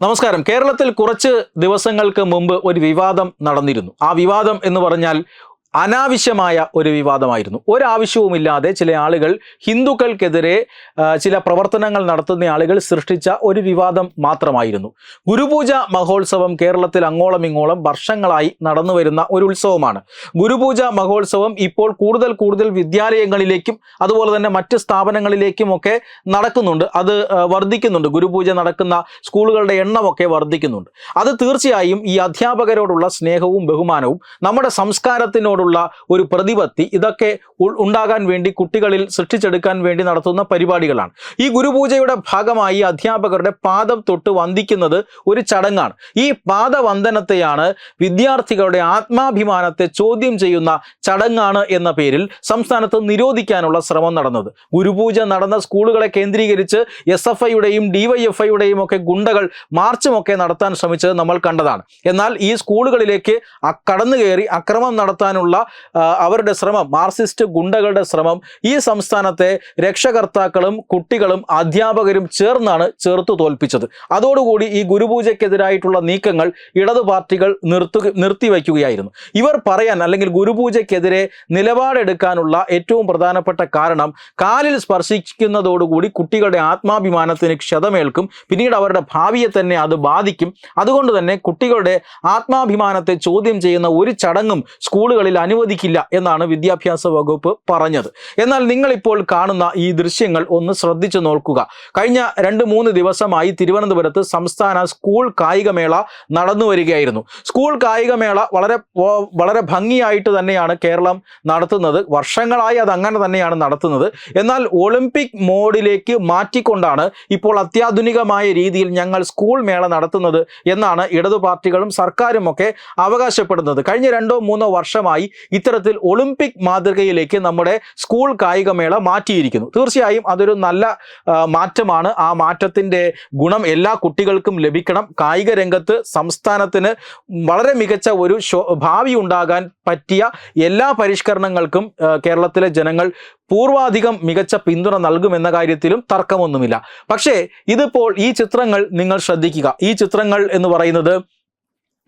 നമസ്കാരം. കേരളത്തിൽ കുറച്ച് ദിവസങ്ങൾക്ക് മുമ്പ് ഒരു വിവാദം നടന്നിരുന്നു. ആ വിവാദം എന്ന് പറഞ്ഞാൽ അനാവശ്യമായ ഒരു വിവാദമായിരുന്നു. ഒരാവശ്യവുമില്ലാതെ ചില ആളുകൾ ഹിന്ദുക്കൾക്കെതിരെ ചില പ്രവർത്തനങ്ങൾ നടത്തുന്ന ആളുകൾ സൃഷ്ടിച്ച ഒരു വിവാദം മാത്രമായിരുന്നു. ഗുരുപൂജ മഹോത്സവം കേരളത്തിൽ അങ്ങോളം ഇങ്ങോളം വർഷങ്ങളായി നടന്നു വരുന്ന ഒരു ഉത്സവമാണ്. ഗുരുപൂജ മഹോത്സവം ഇപ്പോൾ കൂടുതൽ കൂടുതൽ വിദ്യാലയങ്ങളിലേക്കും അതുപോലെ തന്നെ മറ്റ് സ്ഥാപനങ്ങളിലേക്കും ഒക്കെ നടക്കുന്നുണ്ട്. അത് വർദ്ധിക്കുന്നുണ്ട്. ഗുരുപൂജ നടക്കുന്ന സ്കൂളുകളുടെ എണ്ണമൊക്കെ വർദ്ധിക്കുന്നുണ്ട്. അത് തീർച്ചയായും ഈ അധ്യാപകരോടുള്ള സ്നേഹവും ബഹുമാനവും നമ്മുടെ സംസ്കാരത്തിനോടുള്ള ഒരു പ്രതിപത്തി ഇതൊക്കെ ഉണ്ടാകാൻ വേണ്ടി കുട്ടികളിൽ സൃഷ്ടിച്ചെടുക്കാൻ വേണ്ടി നടത്തുന്ന പരിപാടികളാണ്. ഈ ഗുരുപൂജയുടെ ഭാഗമായി അധ്യാപകരുടെ പാദം തൊട്ട് വന്ദിക്കുന്നത് ഒരു ചടങ്ങാണ്. ഈ പാദവന്ദനത്തെയാണ് വിദ്യാർത്ഥികളുടെ ആത്മാഭിമാനത്തെ ചോദ്യം ചെയ്യുന്ന ചടങ്ങാണ് എന്ന പേരിൽ സംസ്ഥാനത്ത് നിരോധിക്കാനുള്ള ശ്രമം നടന്നത്. ഗുരുപൂജ നടന്ന സ്കൂളുകളെ കേന്ദ്രീകരിച്ച് എസ് എഫ് ഐയുടെയും ഡിവൈഎഫ്ഐയുടെയും ഒക്കെ ഗുണ്ടകൾ മാർച്ചുമൊക്കെ നടത്താൻ ശ്രമിച്ചത് നമ്മൾ കണ്ടതാണ്. എന്നാൽ ഈ സ്കൂളുകളിലേക്ക് കടന്നു കയറി അക്രമം നടത്താനുള്ള ആ, അവരുടെ ശ്രമം മാർസിസ്റ്റ് ഗുണ്ടകളുടെ ശ്രമം ഈ സംസ്ഥാനത്തെ രക്ഷകർത്താക്കളും കുട്ടികളും അധ്യാപകരും ചേർന്നാണ് ചേർത്ത് തോൽപ്പിച്ചത്. അതോടുകൂടി ഈ ഗുരുപൂജയ്ക്കെതിരായിട്ടുള്ള നീക്കങ്ങൾ ഇടതു പാർട്ടികൾ നിർത്തുക നിർത്തിവയ്ക്കുകയായിരുന്നു. ഇവർ പറയാൻ അല്ലെങ്കിൽ ഗുരുപൂജയ്ക്കെതിരെ നിലപാടെടുക്കാനുള്ള ഏറ്റവും പ്രധാനപ്പെട്ട കാരണം കാലിൽ സ്പർശിക്കുന്നതോടുകൂടി കുട്ടികളുടെ ആത്മാഭിമാനത്തിന് ക്ഷതമേൽക്കും പിന്നീട് അവരുടെ ഭാവിയെ തന്നെ അത് ബാധിക്കും. അതുകൊണ്ട് തന്നെ കുട്ടികളുടെ ആത്മാഭിമാനത്തെ ചോദ്യം ചെയ്യുന്ന ഒരു ചടങ്ങും സ്കൂളുകളിൽ അനുവദിക്കില്ല എന്നാണ് വിദ്യാഭ്യാസ വകുപ്പ് പറഞ്ഞത്. എന്നാൽ നിങ്ങളിപ്പോൾ കാണുന്ന ഈ ദൃശ്യങ്ങൾ ഒന്ന് ശ്രദ്ധിച്ചു നോക്കുക. കഴിഞ്ഞ രണ്ട് മൂന്ന് ദിവസമായി തിരുവനന്തപുരത്ത് സംസ്ഥാന സ്കൂൾ കായികമേള നടന്നു വരികയായിരുന്നു. സ്കൂൾ കായികമേള വളരെ വളരെ ഭംഗിയായിട്ട് തന്നെയാണ് കേരളം നടത്തുന്നത്. വർഷങ്ങളായി അത് അങ്ങനെ തന്നെയാണ് നടത്തുന്നത്. എന്നാൽ ഒളിമ്പിക് മോഡിലേക്ക് മാറ്റിക്കൊണ്ടാണ് ഇപ്പോൾ അത്യാധുനികമായ രീതിയിൽ ഞങ്ങൾ സ്കൂൾ മേള നടത്തുന്നത് എന്നാണ് ഇടതു പാർട്ടികളും സർക്കാരും ഒക്കെ അവകാശപ്പെടുന്നത്. കഴിഞ്ഞ രണ്ടോ മൂന്നോ വർഷമായി ഇത്തരത്തിൽ ഒളിമ്പിക് മാതൃകയിലേക്ക് നമ്മുടെ സ്കൂൾ കായികമേള മാറ്റിയിരിക്കുന്നു. തീർച്ചയായും അതൊരു നല്ല മാറ്റമാണ്. ആ മാറ്റത്തിന്റെ ഗുണം എല്ലാ കുട്ടികൾക്കും ലഭിക്കണം. കായിക രംഗത്ത് സംസ്ഥാനത്തിന് വളരെ മികച്ച ഒരു ഭാവി ഉണ്ടാകാൻ പറ്റിയ എല്ലാ പരിഷ്കരണങ്ങൾക്കും കേരളത്തിലെ ജനങ്ങൾ പൂർവാധികം മികച്ച പിന്തുണ നൽകുമെന്ന കാര്യത്തിലും തർക്കമൊന്നുമില്ല. പക്ഷേ ഇതിപ്പോൾ ഈ ചിത്രങ്ങൾ നിങ്ങൾ ശ്രദ്ധിക്കുക. ഈ ചിത്രങ്ങൾ എന്ന് പറയുന്നത്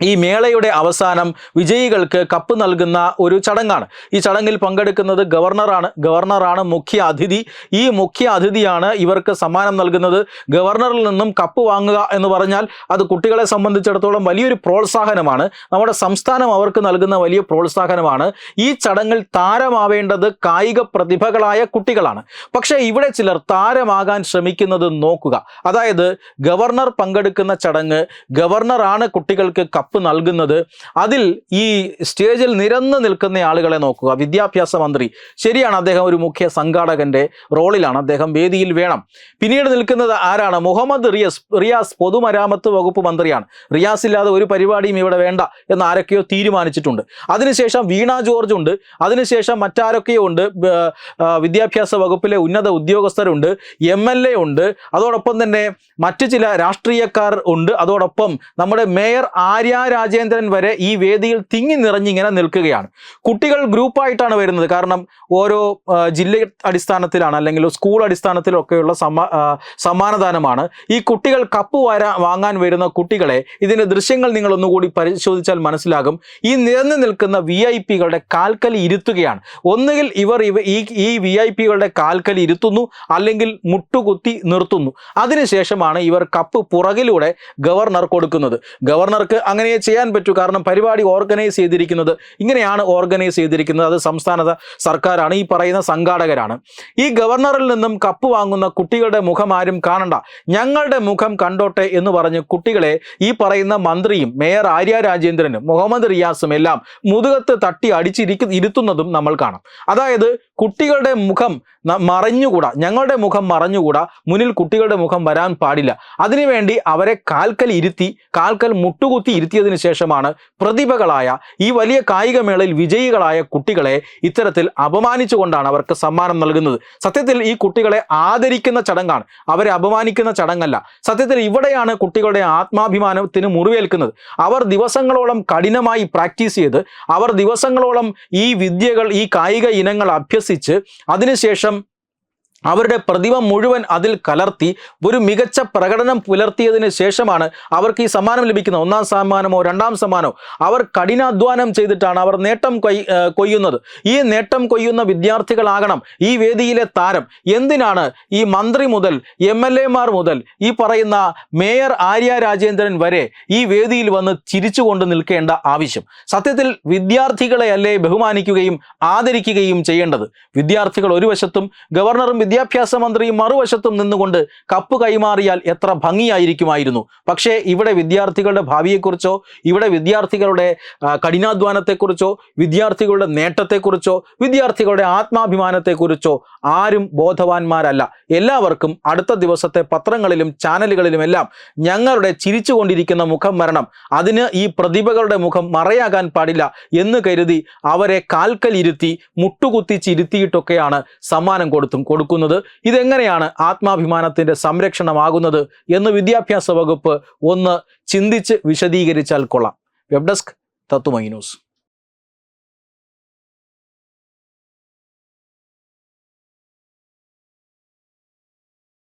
ഈ മേളയുടെ അവസാനം വിജയികൾക്ക് കപ്പ് നൽകുന്ന ഒരു ചടങ്ങാണ്. ഈ ചടങ്ങിൽ പങ്കെടുക്കുന്നത് ഗവർണറാണ് ഗവർണറാണ് മുഖ്യ അതിഥി. ഈ മുഖ്യ അതിഥിയാണ് ഇവർക്ക് സമ്മാനം നൽകുന്നത്. ഗവർണറിൽ നിന്നും കപ്പ് വാങ്ങുക എന്ന് പറഞ്ഞാൽ അത് കുട്ടികളെ സംബന്ധിച്ചിടത്തോളം വലിയൊരു പ്രോത്സാഹനമാണ്. നമ്മുടെ സംസ്ഥാനം അവർക്ക് നൽകുന്ന വലിയ പ്രോത്സാഹനമാണ്. ഈ ചടങ്ങിൽ താരമാവേണ്ടത് കായിക പ്രതിഭകളായ കുട്ടികളാണ്. പക്ഷേ ഇവിടെ ചിലർ താരമാകാൻ ശ്രമിക്കുന്നത് നോക്കുക. അതായത് ഗവർണർ പങ്കെടുക്കുന്ന ചടങ്ങ് ഗവർണറാണ് കുട്ടികൾക്ക് കപ്പ് നൽകുന്നത് അതിൽ ഈ സ്റ്റേജിൽ നിരന്ന് നിൽക്കുന്ന ആളുകളെ നോക്കുക. വിദ്യാഭ്യാസ മന്ത്രി. ശരിയാണ് അദ്ദേഹം ഒരു മുഖ്യ സംഘാടകന്റെ റോളിലാണ്. അദ്ദേഹം വേദിയിൽ വേണം. പിന്നീട് നിൽക്കുന്നത് ആരാണ്? മുഹമ്മദ് റിയസ്. റിയാസ് പൊതുമരാമത്ത് വകുപ്പ് മന്ത്രിയാണ്. റിയാസ് ഇല്ലാതെ ഒരു പരിപാടിയും ഇവിടെ വേണ്ട എന്ന് ആരൊക്കെയോ തീരുമാനിച്ചിട്ടുണ്ട്. അതിനുശേഷം വീണ ജോർജ് ഉണ്ട്. അതിനുശേഷം മറ്റാരൊക്കെയോ ഉണ്ട്. വിദ്യാഭ്യാസ വകുപ്പിലെ ഉന്നത ഉദ്യോഗസ്ഥരുണ്ട്. എം എൽ എ ഉണ്ട്. അതോടൊപ്പം തന്നെ മറ്റു ചില രാഷ്ട്രീയക്കാർ ഉണ്ട്. അതോടൊപ്പം നമ്മുടെ മേയർ ആര്യ രാജേന്ദ്രൻ വരെ ഈ വേദിയിൽ തിങ്ങി നിറഞ്ഞിങ്ങനെ നിൽക്കുകയാണ്. കുട്ടികൾ ഗ്രൂപ്പായിട്ടാണ് വരുന്നത്. കാരണം ഓരോ ജില്ല അടിസ്ഥാനത്തിലാണ് അല്ലെങ്കിൽ സ്കൂൾ അടിസ്ഥാനത്തിലൊക്കെയുള്ള സമ്മാ ആ, സമ്മാനദാനമാണ്. ഈ കുട്ടികൾ കപ്പ് വരാ വാങ്ങാൻ വരുന്ന കുട്ടികളെ ഇതിന്റെ ദൃശ്യങ്ങൾ നിങ്ങൾ ഒന്നുകൂടി പരിശോധിച്ചാൽ മനസ്സിലാകും. ഈ നിരന്നു നിൽക്കുന്ന വി ഐ പികളുടെ കാൽക്കൽ ഇരുത്തുകയാണ്. ഒന്നുകിൽ ഇവർ ഇവ ഈ ഈ വി ഐ പികളുടെ കാൽക്കൽ ഇരുത്തുന്നു അല്ലെങ്കിൽ മുട്ടുകുത്തി നിർത്തുന്നു. അതിനുശേഷമാണ് ഇവർ കപ്പ് പുറകിലൂടെ ഗവർണർ കൊടുക്കുന്നത്. ഗവർണർക്ക് അങ്ങനെ ചെയ്യാൻ പറ്റൂ. കാരണം പരിപാടി ഓർഗനൈസ് ചെയ്തിരിക്കുന്നത് ഇങ്ങനെയാണ് ഓർഗനൈസ് ചെയ്തിരിക്കുന്നത്. അത് സംസ്ഥാന സർക്കാരാണ്. ഈ പറയുന്ന സംഘാടകരാണ്. ഈ ഗവർണറിൽ നിന്നും കപ്പ് വാങ്ങുന്ന കുട്ടികളുടെ മുഖം ആരും കാണണ്ട. ഞങ്ങളുടെ മുഖം കണ്ടോട്ടെ എന്ന് പറഞ്ഞ് കുട്ടികളെ ഈ പറയുന്ന മന്ത്രിയും മേയർ ആര്യ രാജേന്ദ്രനും മുഹമ്മദ് റിയാസും എല്ലാം മുതുകത്ത് തട്ടി അടിച്ചിരിക്കു ഇരുത്തുന്നതും നമ്മൾ കാണാം. അതായത് കുട്ടികളുടെ മുഖം മറഞ്ഞുകൂടാ. ഞങ്ങളുടെ മുഖം മറഞ്ഞുകൂടാ. മുന്നിൽ കുട്ടികളുടെ മുഖം വരാൻ പാടില്ല. അതിനുവേണ്ടി അവരെ കാൽക്കൽ ഇരുത്തി കാൽക്കൽ മുട്ടുകുത്തി ഇരുത്തിയതിനു ശേഷമാണ് പ്രതിഭകളായ ഈ വലിയ കായികമേളയിൽ വിജയികളായ കുട്ടികളെ ഇത്തരത്തിൽ അപമാനിച്ചുകൊണ്ടാണ് അവർക്ക് സമ്മാനം നൽകുന്നത്. സത്യത്തിൽ ഈ കുട്ടികളെ ആദരിക്കുന്ന ചടങ്ങാണ്. അവരെ അപമാനിക്കുന്ന ചടങ്ങല്ല. സത്യത്തിൽ ഇവിടെയാണ് കുട്ടികളുടെ ആത്മാഭിമാനത്തിന് മുറിവേൽക്കുന്നത്. അവർ ദിവസങ്ങളോളം കഠിനമായി പ്രാക്ടീസ് ചെയ്ത് അവർ ദിവസങ്ങളോളം ഈ വിദ്യകൾ ഈ കായിക ഇനങ്ങൾ അഭ്യസിച്ച് അതിനുശേഷം അവരുടെ പ്രതിമ മുഴുവൻ അതിൽ കലർത്തി ഒരു മികച്ച പ്രകടനം പുലർത്തിയതിന് ശേഷമാണ് അവർക്ക് ഈ സമ്മാനം ലഭിക്കുന്നത്. ഒന്നാം സമ്മാനമോ രണ്ടാം സമ്മാനമോ അവർ കഠിനാധ്വാനം ചെയ്തിട്ടാണ് അവർ നേട്ടം കൊയ്യുന്നത്. ഈ നേട്ടം കൊയ്യുന്ന വിദ്യാർത്ഥികളാകണം ഈ വേദിയിലെ താരം. എന്തിനാണ് ഈ മന്ത്രി മുതൽ എം മുതൽ ഈ പറയുന്ന മേയർ ആര്യ രാജേന്ദ്രൻ വരെ ഈ വേദിയിൽ വന്ന് ചിരിച്ചുകൊണ്ട് നിൽക്കേണ്ട ആവശ്യം? സത്യത്തിൽ വിദ്യാർത്ഥികളെ അല്ലേ ബഹുമാനിക്കുകയും ആദരിക്കുകയും ചെയ്യേണ്ടത്? വിദ്യാർത്ഥികൾ ഒരു വശത്തും ഗവർണറും വിദ്യാഭ്യാസ മന്ത്രി മറുവശത്തും നിന്നുകൊണ്ട് കപ്പ് കൈമാറിയാൽ എത്ര ഭംഗിയായിരിക്കുമായിരുന്നു. പക്ഷേ ഇവിടെ വിദ്യാർത്ഥികളുടെ ഭാവിയെക്കുറിച്ചോ ഇവിടെ വിദ്യാർത്ഥികളുടെ കഠിനാധ്വാനത്തെക്കുറിച്ചോ വിദ്യാർത്ഥികളുടെ നേട്ടത്തെക്കുറിച്ചോ വിദ്യാർത്ഥികളുടെ ആത്മാഭിമാനത്തെക്കുറിച്ചോ ആരും ബോധവാന്മാരല്ല. എല്ലാവർക്കും അടുത്ത ദിവസത്തെ പത്രങ്ങളിലും ചാനലുകളിലുമെല്ലാം ഞങ്ങളുടെ ചിരിച്ചുകൊണ്ടിരിക്കുന്ന മുഖം വരണം. അതിന് ഈ പ്രതിഭകളുടെ മുഖം മറയാകാൻ പാടില്ല എന്ന് കരുതി അവരെ കാൽക്കലിരുത്തി മുട്ടുകുത്തിച്ചിരുത്തിയിട്ടൊക്കെയാണ് സമ്മാനം കൊടുത്തും കൊടുക്കുന്നത്. ഇതെങ്ങനെയാണ് ആത്മാഭിമാനത്തിന്റെ സംരക്ഷണമാകുന്നത് എന്ന് വിദ്യാഭ്യാസ വകുപ്പ് ഒന്ന് ചിന്തിച്ച് വിശദീകരിച്ചാൽ കൊള്ളാം. Web desk Tatwamayi news.